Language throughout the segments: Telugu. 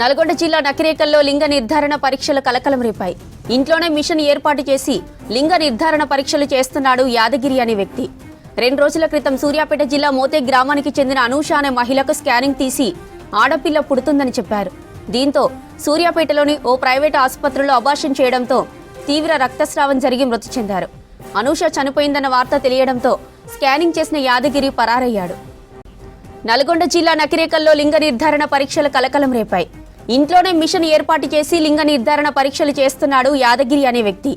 నల్గొండ జిల్లా నకిరేకల్లో లింగ నిర్ధారణ పరీక్షల కలకలం రేపాయి. ఇంట్లోనే మిషన్ ఏర్పాటు చేసి లింగ నిర్ధారణ పరీక్షలు చేస్తున్నాడు యాదగిరి అనే వ్యక్తి. రెండు రోజుల క్రితం సూర్యాపేట జిల్లా మోతే గ్రామానికి చెందిన అనూష అనే మహిళకు స్కానింగ్ తీసి ఆడపిల్ల పుడుతుందని చెప్పారు. దీంతో సూర్యాపేటలోని ఓ ప్రైవేట్ ఆసుపత్రిలో అబార్షన్ చేయడంతో తీవ్ర రక్తస్రావం జరిగి మృతి చెందారు. అనూష చనిపోయిందన్న వార్త తెలియడంతో స్కానింగ్ చేసిన యాదగిరి పరారయ్యాడు. నల్గొండ జిల్లా నకిరేకల్లో లింగ నిర్ధారణ పరీక్షల కలకలం రేపాయి. ఇంట్లోనే మిషన్ ఏర్పాటు చేసి లింగ నిర్ధారణ పరీక్షలు చేస్తున్నాడు యాదగిరి అనే వ్యక్తి.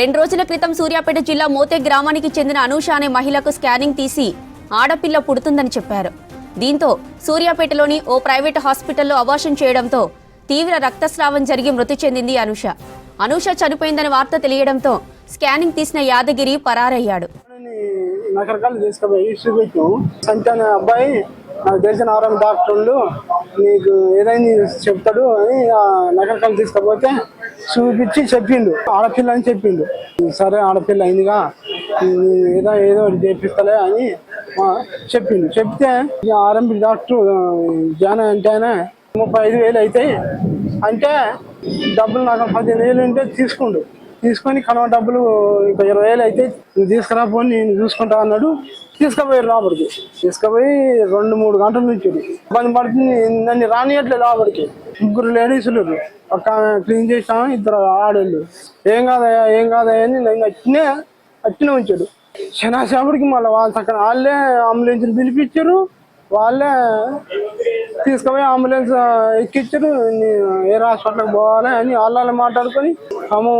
రెండు రోజుల క్రితం సూర్యాపేట జిల్లా మోతే గ్రామానికి చెందిన అనూష అనే మహిళకు స్కానింగ్ తీసి ఆడపిల్ల పుడుతుందని చెప్పారు. దీంతో సూర్యాపేటలోని ఓ ప్రైవేట్ హాస్పిటల్లో అవాషన్ చేయడంతో తీవ్ర రక్తస్రావం జరిగి మృతి చెందింది అనూష. అనూష చనిపోయిందని వార్త తెలియడంతో స్కానింగ్ తీసిన యాదగిరి పరారయ్యాడు. రకరకాలు తీసుకుపోయి సంతాన అబ్బాయి నాకు తెలిసిన ఆరోగ్య డాక్టర్లు నీకు ఏదైనా చెప్తాడు అని నగరకాలు తీసుకుపోతే తీసుకపోతే చూపించి చెప్పిండు. ఆడపిల్ల అని చెప్పిండు. సరే ఆడపిల్ల అయిందిగా ఏదో ఏదో ఒకటి చేపిస్తలే అని చెప్పిండు. చెప్తే ఈ ఆర్ఎంపి డాక్టర్ జాన అంటే ఆయన ముప్పై ఐదు వేలు అవుతాయి అంటే డబ్బులు నాకు పదిహేను వేలు ఉంటే తీసుకుండు. తీసుకొని కనవ డబ్బులు ఇంకా ఇరవై వేలు అయితే నువ్వు తీసుకురా పోని నేను చూసుకుంటా అన్నాడు. తీసుకుపోయి లోపలికి. తీసుకుపోయి రెండు మూడు గంటల నుంచి ఇబ్బంది పడుతుంది నన్ను రానియట్లేదు లోపలికి. ముగ్గురు లేడీసులు ఒక క్లీన్ చేసాము ఇద్దరు ఆడోళ్ళు. ఏం కాదయ్యా ఏం కాదయ్యా అని నేను వచ్చినే వచ్చిన ఉంచాడు. శనాసేపటికి మళ్ళీ వాళ్ళ అక్కడ వాళ్ళే అంబులెన్స్ పిలిపించారు. వాళ్ళే తీసుకుపోయి అంబులెన్స్ ఎక్కించారు నీ- ఏ హాస్పిటల్కి పోవాలి అని వాళ్ళ మాట్లాడుకొని అమ్ము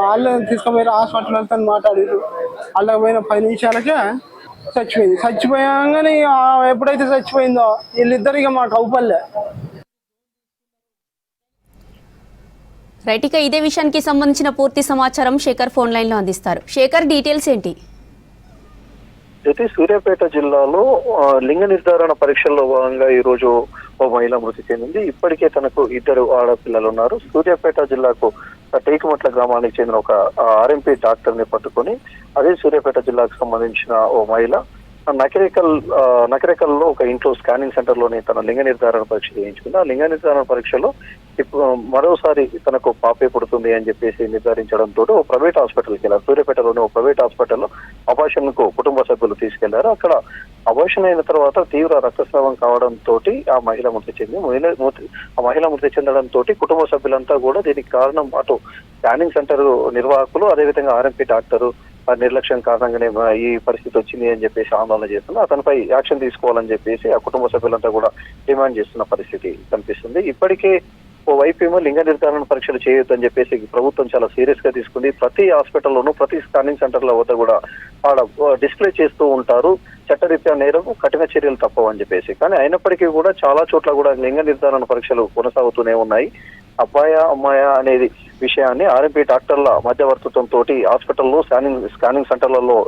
వాళ్ళే తీసుకుపోయి హాస్పిటల్ వెళ్తాను మాట్లాడారు వాళ్ళకి పోయిన పది నిమిషాలకే చచ్చిపోయింది. చచ్చిపోయాగానే ఇక ఎప్పుడైతే చచ్చిపోయిందో వీళ్ళిద్దరు ఇక మాకు అవుపల్లే రైట్ ఇక ఇదే విషయానికి సంబంధించిన పూర్తి సమాచారం శేఖర్ ఫోన్ లైన్లో అందిస్తారు. శేఖర్ డీటెయిల్స్ ఏంటి? అయితే సూర్యాపేట జిల్లాలో లింగ నిర్ధారణ పరీక్షల్లో భాగంగా ఈ రోజు ఓ మహిళ మృతి చెందింది. ఇప్పటికే తనకు ఇద్దరు ఆడపిల్లలు ఉన్నారు. సూర్యాపేట జిల్లాకు టేకుమట్ల గ్రామానికి చెందిన ఒక ఆర్ఎంపీ డాక్టర్ని పట్టుకొని అదే సూర్యాపేట జిల్లాకు సంబంధించిన ఓ మహిళ నకరేకల్ ఆ, నకరేకల్లో ఒక ఇంట్లో స్కానింగ్ సెంటర్లోని తన లింగ నిర్ధారణ పరీక్ష చేయించుకుంది ఆ లింగ నిర్ధారణ పరీక్షలో ఇప్పుడు మరోసారి తనకు పాపే పుడుతుంది అని చెప్పేసి నిర్ధారించడంతో ఓ ప్రైవేట్ హాస్పిటల్కి వెళ్ళారు. సూర్యాపేటలోని ఓ ప్రైవేట్ హాస్పిటల్లో అబార్షన్కు కుటుంబ సభ్యులు తీసుకెళ్ళారు. అక్కడ అబార్షన్ అయిన తర్వాత తీవ్ర రక్తస్రావం కావడంతో ఆ మహిళ మృతి చెంది మహిళ మృతి- ఆ మహిళ మృతి చెందడంతో కుటుంబ సభ్యులంతా కూడా దీనికి కారణం అటు స్కానింగ్ సెంటర్ నిర్వాహకులు అదేవిధంగా ఆర్ఎంపీ డాక్టరు నిర్లక్ష్యం కారణంగానే ఈ పరిస్థితి వచ్చింది అని చెప్పేసి ఆందోళన చేస్తున్నారు అతనిపై యాక్షన్ తీసుకోవాలని చెప్పేసి ఆ కుటుంబ సభ్యులంతా కూడా డిమాండ్ చేస్తున్న పరిస్థితి కనిపిస్తుంది. ఇప్పటికే ఓ వైపు ఏమో లింగ నిర్ధారణ పరీక్షలు చేయొద్దని చెప్పేసి ప్రభుత్వం చాలా సీరియస్గా తీసుకుంది. ప్రతి హాస్పిటల్లోనూ ప్రతి స్కానింగ్ సెంటర్ల వద్ద కూడా ఆడ డిస్ప్లే చేస్తూ ఉంటారు. చట్టరీత్యా నేరం కఠిన చర్యలు తప్పవు అని చెప్పేసి. కానీ అయినప్పటికీ కూడా చాలా చోట్ల కూడా లింగ నిర్ధారణ పరీక్షలు కొనసాగుతూనే ఉన్నాయి. అబ్బాయ అమ్మాయ అనేది విషయాన్ని ఆర్ఎంపీ డాక్టర్ల మధ్యవర్తిత్వం తోటి హాస్పిటల్లో స్కానింగ్ స్కానింగ్ సెంటర్లలో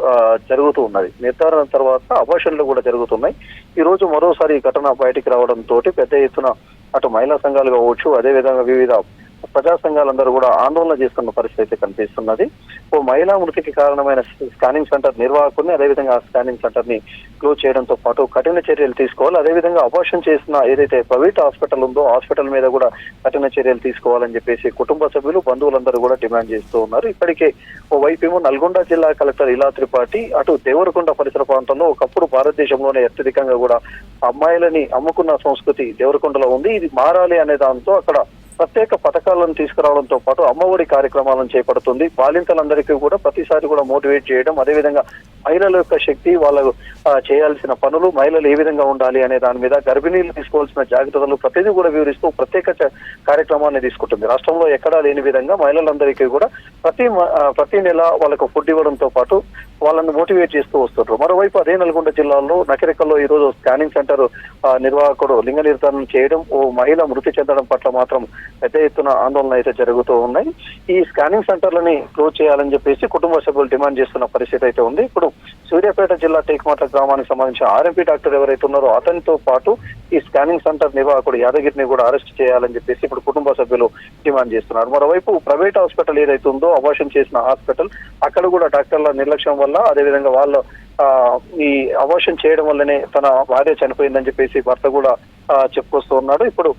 జరుగుతూ ఉన్నది. నిర్ధారణ తర్వాత అబార్షన్లు కూడా జరుగుతున్నాయి. ఈ రోజు మరోసారి ఘటన బయటికి రావడం తోటి పెద్ద ఎత్తున అటు మహిళా సంఘాలు కావచ్చు అదేవిధంగా వివిధ ప్రజా సంఘాలందరూ కూడా ఆందోళన చేస్తున్న పరిస్థితి అయితే కనిపిస్తున్నది. ఓ మహిళా మృతికి కారణమైన స్కానింగ్ సెంటర్ నిర్వాహకుని అదేవిధంగా ఆ స్కానింగ్ సెంటర్ని క్లోజ్ చేయడంతో పాటు కఠిన చర్యలు తీసుకోవాలి. అదేవిధంగా అబార్షన్ చేసిన ఏదైతే ప్రైవేట్ హాస్పిటల్ ఉందో హాస్పిటల్ మీద కూడా కఠిన చర్యలు తీసుకోవాలని చెప్పేసి కుటుంబ సభ్యులు బంధువులందరూ కూడా డిమాండ్ చేస్తూ ఉన్నారు. ఇప్పటికే ఓ వైపేమో నల్గొండ జిల్లా కలెక్టర్ ఇలా త్రిపాఠి అటు దేవరకొండ పరిసర ప్రాంతంలో ఒకప్పుడు భారతదేశంలోనే అత్యధికంగా కూడా అమ్మాయిలని అమ్ముకున్న సంస్కృతి దేవరకొండలో ఉంది. ఇది మారాలి అనే దాంతో అక్కడ ప్రత్యేక పథకాలను తీసుకురావడంతో పాటు అమ్మఒడి కార్యక్రమాలను చేపడుతుంది. బాలింతలందరికీ కూడా ప్రతిసారి కూడా మోటివేట్ చేయడం అదేవిధంగా మహిళల యొక్క శక్తి వాళ్ళకు చేయాల్సిన పనులు మహిళలు ఏ విధంగా ఉండాలి అనే దాని మీద గర్భిణీలు తీసుకోవాల్సిన జాగ్రత్తలు ప్రతిదీ కూడా వివరిస్తూ ప్రత్యేక కార్యక్రమాన్ని తీసుకుంటుంది. రాష్ట్రంలో ఎక్కడా లేని విధంగా మహిళలందరికీ కూడా ప్రతి మ- ప్రతి నెల వాళ్ళకు ఫుడ్ ఇవ్వడంతో పాటు వాళ్ళని మోటివేట్ చేస్తూ వస్తుంటారు మరోవైపు అదే నల్గొండ జిల్లాలో నకిరికల్లో ఈ రోజు స్కానింగ్ సెంటర్ నిర్వాహకుడు లింగ నిర్ధారణ చేయడం ఓ మహిళ మృతి చెందడం పట్ల మాత్రం పెద్ద ఎత్తున ఆందోళన అయితే జరుగుతూ ఉన్నాయి. ఈ స్కానింగ్ సెంటర్లని క్లోజ్ చేయాలని చెప్పేసి కుటుంబ సభ్యులు డిమాండ్ చేస్తున్న పరిస్థితి అయితే ఉంది. ఇప్పుడు సూర్యాపేట జిల్లా టేక్మాట్ల గ్రామానికి సంబంధించిన ఆర్ఎంపీ డాక్టర్ ఎవరైతే ఉన్నారో అతనితో పాటు ఈ స్కానింగ్ సెంటర్ నిర్వాహకుడు యాదగిరిని కూడా అరెస్ట్ చేయాలని చెప్పేసి ఇప్పుడు కుటుంబ సభ్యులు డిమాండ్ చేస్తున్నారు. మరోవైపు ప్రైవేట్ హాస్పిటల్ ఏదైతే ఉందో అబార్షన్ చేసిన హాస్పిటల్ అక్కడ కూడా డాక్టర్ల నిర్లక్ష్యం వల్ల అదేవిధంగా వాళ్ళ ఈ అబార్షన్ చేయడం వల్లనే తన భార్య చనిపోయిందని చెప్పేసి భర్త కూడా చెప్పుకొస్తూ ఉన్నాడు. ఇప్పుడు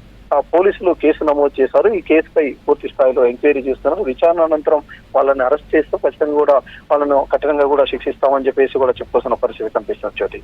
పోలీసులు కేసు నమోదు చేశారు. ఈ కేసుపై పూర్తి స్థాయిలో ఎంక్వైరీ చేస్తున్నారు. విచారణ అనంతరం వాళ్ళని అరెస్ట్ చేస్తూ ఖచ్చితంగా కూడా వాళ్ళను కఠినంగా కూడా శిక్షిస్తామని చెప్పేసి కూడా చెప్పుకోవాల్సిన పరిస్థితి కనిపిస్తుంది జ్యోతి.